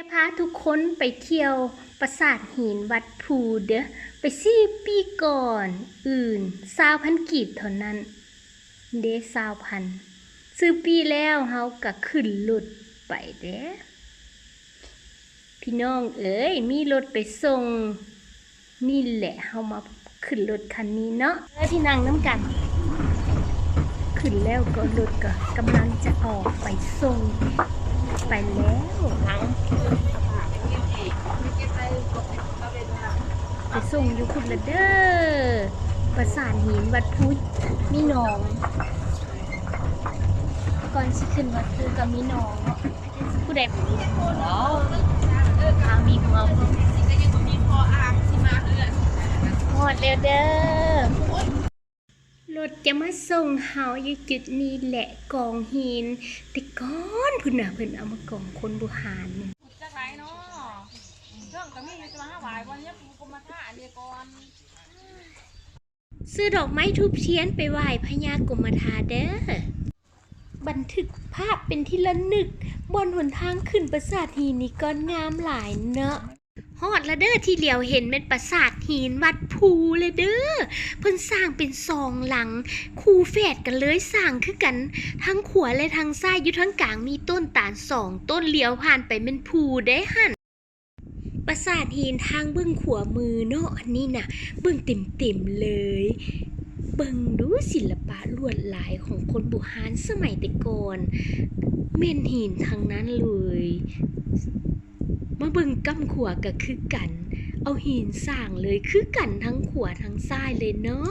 จะพาทุกคนไปเที่ยวปราสาทหินวัดภูเด้อไปสี่ปีก่อน อื่นสาวพันกีบเท่านั้น เด้สาวพันซื้อปีแล้วเฮาก็ขึ้นรถไปเด้พี่น้องเอ๋ยมีรถไปส่ง นี่แหละเฮามาขึ้นรถคันนี้เนาะเออที่นั่งน้ำกัน ขึ้นแล้วก็รถก็กำลังจะออกไปส่ง ไปแล้วไปส่งอยู่คุณละเด้อประสานหินวัดพุทธมีหนอง ก่อนสิขึ้นวัดคือกับมีหนองผู้ใดผู้นี้แล้วทางมีหัวหอดเร็วเด้อ ถจะมาส่งเฮาอยู่จุดนี้แหละกองหิน แต่ก้อนพุ่นน่ะเพิ่นเอามากองคนบุหารนี่จักไรเนาะเครื่องก็มีอยู่จะมาหาหวายวันนี้กูก็มาท่าอันเดียวก่อนซื้อดอกไม้ทูบเทียนไปไหว้พญากรมทาเด้อบันทึกภาพเป็นที่ระลึก บนหนทางขึ้นปราสาทหินนี่ก็งามหลายเนาะ ฮอดละเด้อที่เหลียวเห็นเป็นปราสาทหินวัดภูเลยเด้อเพิ่นสร้างเป็นซองหลัง คู่แฝดกันเลยสร้างคือกัน ทั้งขวาและทั้งซ้ายอยู่ทั้งกลางมีต้นตาลสองต้นเลียวผ่านไปเป็นภูได้หันปราสาทหินทางเบื้องขวามือเนาะอันนี้น่ะ เบื้องเต็มๆเลย เบิ่งดูศิลปะลวดลายของคนบุหารสมัยแต่ก่อนเม่นหินทั้งนั้นเลย มาบึงกำขวาก็คือกัน เอาหินสร้างเลยคือกันทั้งขวทั้งซ้ายเลยเนาะ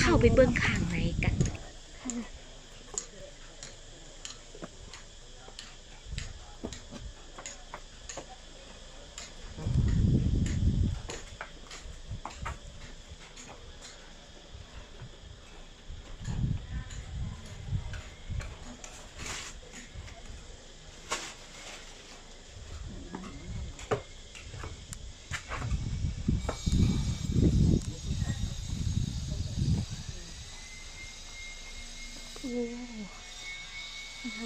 เข้าไปเบิ่งข้างในกัน โอ้ ท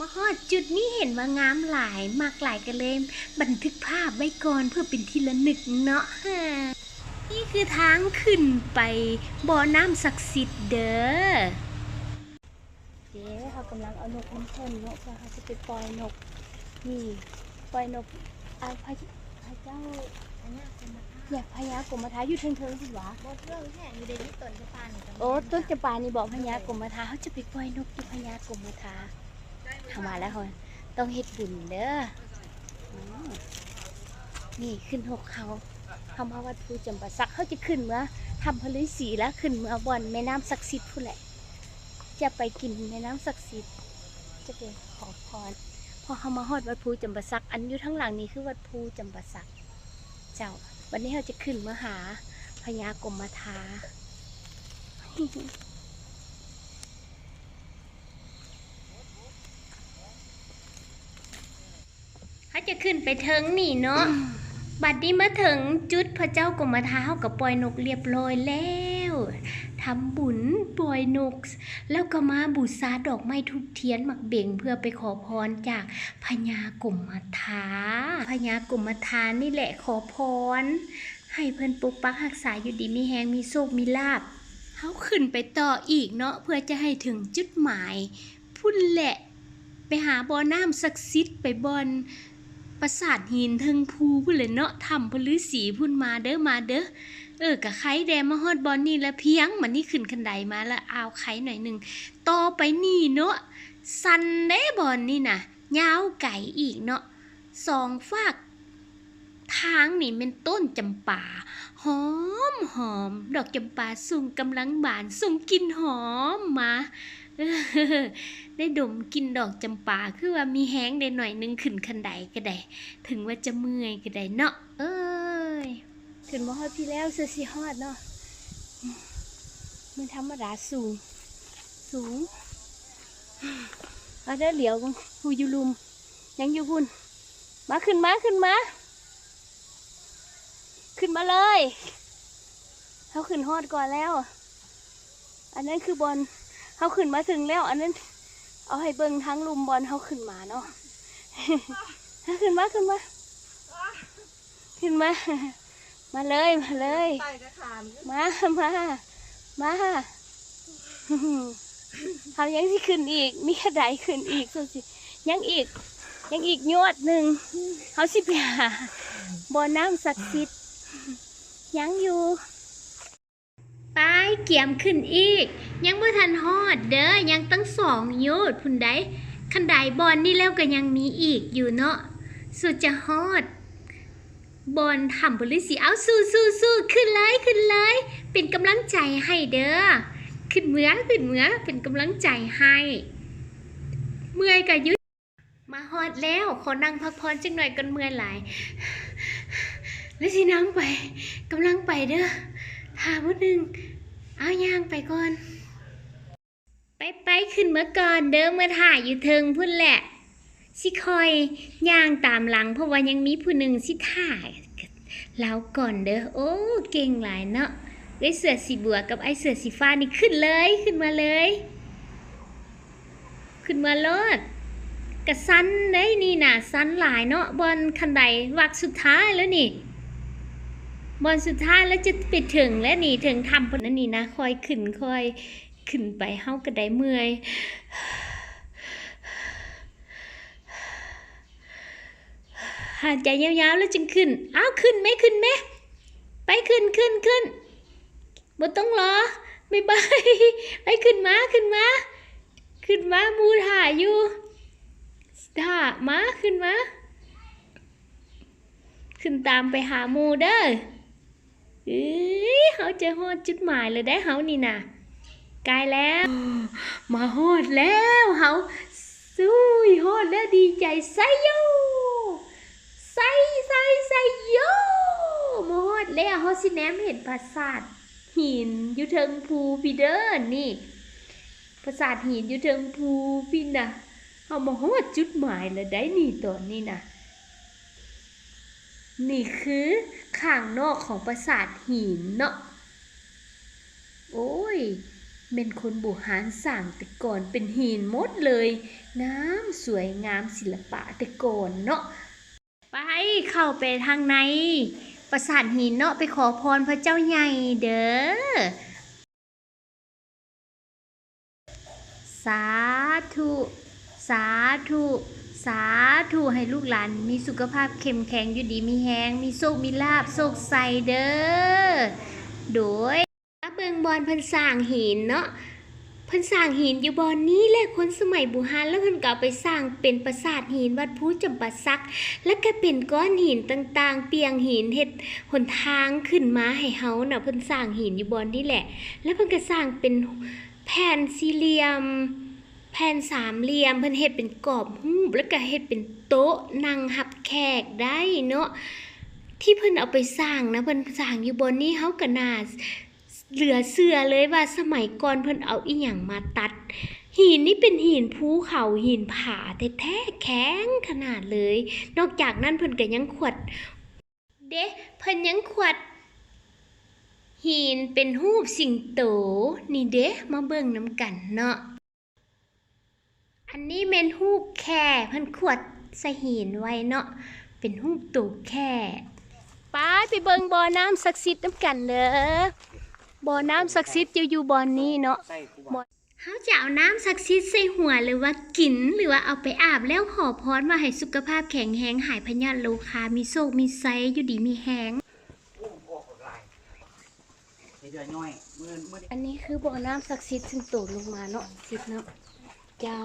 มาฮอดจุดนี้เห็นว่างามหลายมากหลายกันเลย บันทึกภาพไว้ก่อนเพื่อเป็นที่ระลึกเนาะฮะนี่คือทางขึ้นไปบ่อน้ำศักดิ์สิทธิ์เด้อเดี๋ยวเขากำลังเอานกมันเพิ่นเนาะเพื่อเขาจะไปปล่อยนก นี่ปล่อยนกเอาพระพระเจ้าอันเนี้ยเป็นมะพร้าวอยากพญากรมทาอยู่เทิงๆสิวะบดเรื่องแค่อยู่ในที่ต้นจะปานนี่ก็มีโอ้ต้นจะปานี่บอกพญากรมทาเขาจะไปปล่อยนกที่พญากรมทา ทำมาแล้วคนต้องเฮ็ดบุญเด้อนี่ขึ้นหกเขาทำมาวัดภูจำปาสักเขาจะขึ้นเมื่อทำพลิสีแล้วขึ้นเมื่อบอนแม่น้ำศักดิ์สิทธิ์ผู้แหละ จะไปกินแม่น้ำศักดิ์สิทธิ์จะไปขอพรพอเขามาฮอดวัดภูจำปาสัก อันอยู่ทั้งหลังนี้คือวัดภูจำปาสัก เจ้าวันนี้เราจะขึ้นมาหาพญากรมทา เขาจะขึ้นไปเทิงนี่เนาะ บัดนี้มาถึงจุดพระเจ้ากรมท้าเขากับปล่อยนกเรียบร้อยแล้วทำบุญปล่อยนก แล้วก็มาบูชาดอกไม้ทุบเทียนหมักเบ่งเพื่อไปขอพรจากพญากรมท้าพญากรมทานี่แหละขอพร ให้เพิ่นปกปักรักษาอยู่ดีมีแหงมีโชคมีลาบเขาขึ้นไปต่ออีกเนาะเพื่อจะให้ถึงจุดหมาย พุ่นแหละ ไปหาบ่อน้ำศักดิ์สิทธิ์ไปบอน ปราสาทหินเทิงภูพุ่นเลยเนาะทำพลือสีพุ่นมาเด้อมาเด้อเออกะไข่แดงมาฮอดบอนนี่ละเพียงมันนี่ขึ้นคันไดมาแล้วเอาไข่หน่อยหนึ่งต่อไปนี่เนาะสันเด้บอนนี่นะยาวไก่อีกเนาะสองฝากทางนี่เป็นต้นจำปาหอมหอม ดอกจำปาสุ่งกำลังบานสุ่งกินหอมมา ได้ดมกินดอกจำปาคือว่ามีแห้งได้หน่อยนึงขึ้นคันใดก็ได้ ถึงว่าจะเมื่อยก็ได้เนาะเอ้ยขึ้นมาฮอดพี่แล้วเสื้อสีฮอดเนาะมันธรรมดาสูง สูงเอาเด้อเหลียวหูยูลุม ยังอยู่พุ่น มาขึ้นมาขึ้นมา ขึ้นมาเลยเขาขึ้นฮอดก่อนแล้ว อันนั้นคือบอล เขาขึ้นมาถึงแล้ว อันนั้น เอาให้เบิ่งทั้งลุมบอลเขาขึ้นมาเนาะขึ้นมาขึ้นมาขึ้นมา มาเลยมาเลย มา มา มาเขายังที่ขึ้นอีก มีกระไดขึ้นอีกสิยังอีก ยังอีกยอดหนึ่งเขาสิไปหาบ่อน้ำศักดิ์สิทธิ์ยังอยู่ ไปเกี่ยมขึ้นอีก ยังไม่ทันฮอดเด้อยังตั้งสองโยดพุ่นใดคันไดบอลนี่แล้วก็ยังมีอีกอยู่เนาะสุดจะฮอด บอลทำบริสีเอาสู้สู้สู้ขึ้นเลยขึ้นเลย เป็นกำลังใจให้เด้อขึ้นเมือขึ้นเมือเป็นกำลังใจให้ เมื่อยกะยุดมาฮอดแล้วขอนั่งพักผ่อนจังหน่อยกันเมื่อยหลายแล้วสินั่งไปกำลังไปเด้อ ถามว่านึงเอาย่างไปก่อน ไปไปขึ้นเมื่อก่อนเด้อเมื่อถ่ายอยู่เทิงพุ่นแหละ สิคอยย่างตามหลัง เพราะว่ายังมีผู้หนึ่งสิถ่ายแล้วก่อนเด้อโอ้เก่งหลายเนาะไอเสือสีบัวกับไอเสือสีฟ้านี่ขึ้นเลยขึ้นมาเลย ขึ้นมาโลดกระสันได้นี่นะสันหลายเนาะบอลคันใดวักสุดท้ายแล้วนี่ บอลสุดท้ายแล้วจะไปถึงแล้วนี่ถึงทำพนนั้นนี่นะคอยขึ้นคอยขึ้นไปเฮาก็ได้เมื่อยหายใจยาวๆแล้วจึงขึ้น อ้าวขึ้นไหมขึ้นไหมไปขึ้นขึ้นขึ้นบ่ต้องรอไม่ไปไปขึ้นมาขึ้นมาขึ้นมามูถ่ายอยู่ถ่ามาขึ้นมาขึ้นตามไปหามูเด้อ เอ้ยเขาจะฮอดจุดหมายเลยได้เฮานี่นะใกล้แล้ว มาฮอดแล้วเฮาสู้ยฮอดแล้วดีใจไซโยไซไซไซโยมาฮอดแล้วเฮาสิแนมเห็นปราสาทหินอยู่เทิงภูพีเด้อนี่ปราสาทหินอยู่เทิงภูพี่น่ะเฮามาฮอดจุดหมายแล้วได้นี่ตอนนี้น่ะ นี่คือข้างนอกของปราสาทหินเนาะ โอ้ยเป็นคนบูหารสั่งแต่ก่อนเป็นหินมดเลยน้ำสวยงามศิลปะแต่ก่อนเนาะ ไปเข้าไปทางในปราสาทหินเนาะไปขอพรพระเจ้าใหญ่เด้อ สาธุ สาธุ สาธุให้ลูกหลานมีสุขภาพเข้มแข็งอยู่ดีมีแฮงมีโชคมีลาบโชคใสเด้อโดยเบิงบอลเพันสร้างหินเนาะเพิ่นสร้างหินอยู่บอนนี้แหละคนสมัยบูฮานแล้วเพิ่นก็เอาไปสร้างเป็นปราสาทหินวัดพูจำปาสัก แล้วก็เป็นก้อนหินต่างๆ เปียงหินเฮ็ดหนทางขึ้นมาให้เฮาน่ะเพิ่นสร้างหินอยู่บอนนี่แหละ แล้วเพิ่นก็สร้างเป็นแผ่นสี่เหลี่ยม แผ่นสามเหลี่ยมเพิ่นเฮ็ดเป็นกรอบรูปแล้วก็เฮ็ดเป็นโต๊ะนั่งรับแขกได้เนาะที่เพิ่นเอาไปสร้างนะเพิ่นสร้างอยู่บนนี้เฮาก็น่าเหลือเสือเลยว่าสมัยก่อนเพิ่นเอาอีหยังมาตัด หินนี่เป็นหินภูเขาหินผาแท้ๆแข็งขนาดเลย นอกจากนั้นเพิ่นก็ยังขวด เด้เพิ่นยังขวด หินเป็นรูปสิงโตนี่เด้มาเบิ่งน้ำกันเนาะ นนี้เป็นรูปแค่เพิ่นขวดใส่หินไว้เนาะ เป็นรูปตูแค่ไปไปเบิ่งบ่อน้ำศักดิ์สิทธิ์น้ำกันเด้อบ่อน้ำศักดิ์สิทธิ์จะอยู่บ่อนนี้เนาะบ่เขาจะเอาน้ำศักดิ์สิทธิ์ใส่หัวหรือว่ากินหรือว่าเอาไปอาบแล้วขอพรว่าให้สุขภาพแข็งแรงหายพยาธิโลคามีโชคมีไซอยู่ดีมีแฮงเดือน้อยมือมืออันนี้คือบ่อน้ำศักดิ์สิทธิ์ซึ่งตกลงมาเนาะสิทธิ์เนาะ เจ้า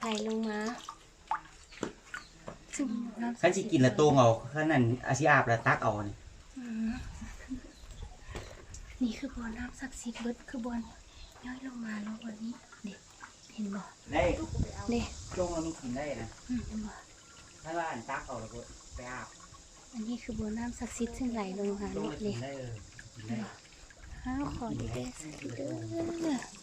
ไหลลงมาซึ่งน้ำศัขักนดิ์สิสิทธิ์กินละโตงเอาขันนั้นอาชีอาบละตักเอานี่นี่คือบ่อน้ำศักดิ์สิทธิ์เบิดคือบ่อย่อยลงมาแล้ววันนี้เด็เห็นบ่ได้เด็จงเรามีกินได้นะอืมเห็นบ่ถ้าว่าอันตักเอาแล้วก็ไปอาบอันนี้คือบัวน้ำศักดิ์สิทธิ์ซึ่งไหลลงมาจงนี่เราเด็กินได้เออกินได้ อ้าวขอดีเด้สักทีเด้อเอา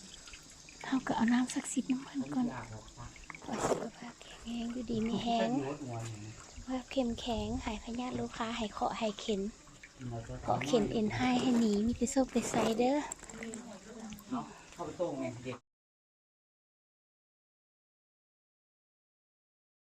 ก็เอาน้ำสักสิบน้ำมันก่อนอาบแล้วตักขอสุขภาพแข็งแรงอยู่ดีมีแห้งสุขภาพเข้มแข็งหายพยาธิลูกค้าหายเคาะหายเข็นกินแล้วก็เกาะเข็นเอ็นให้ให้หนีมีแต่โซ่ไปไซเดอร์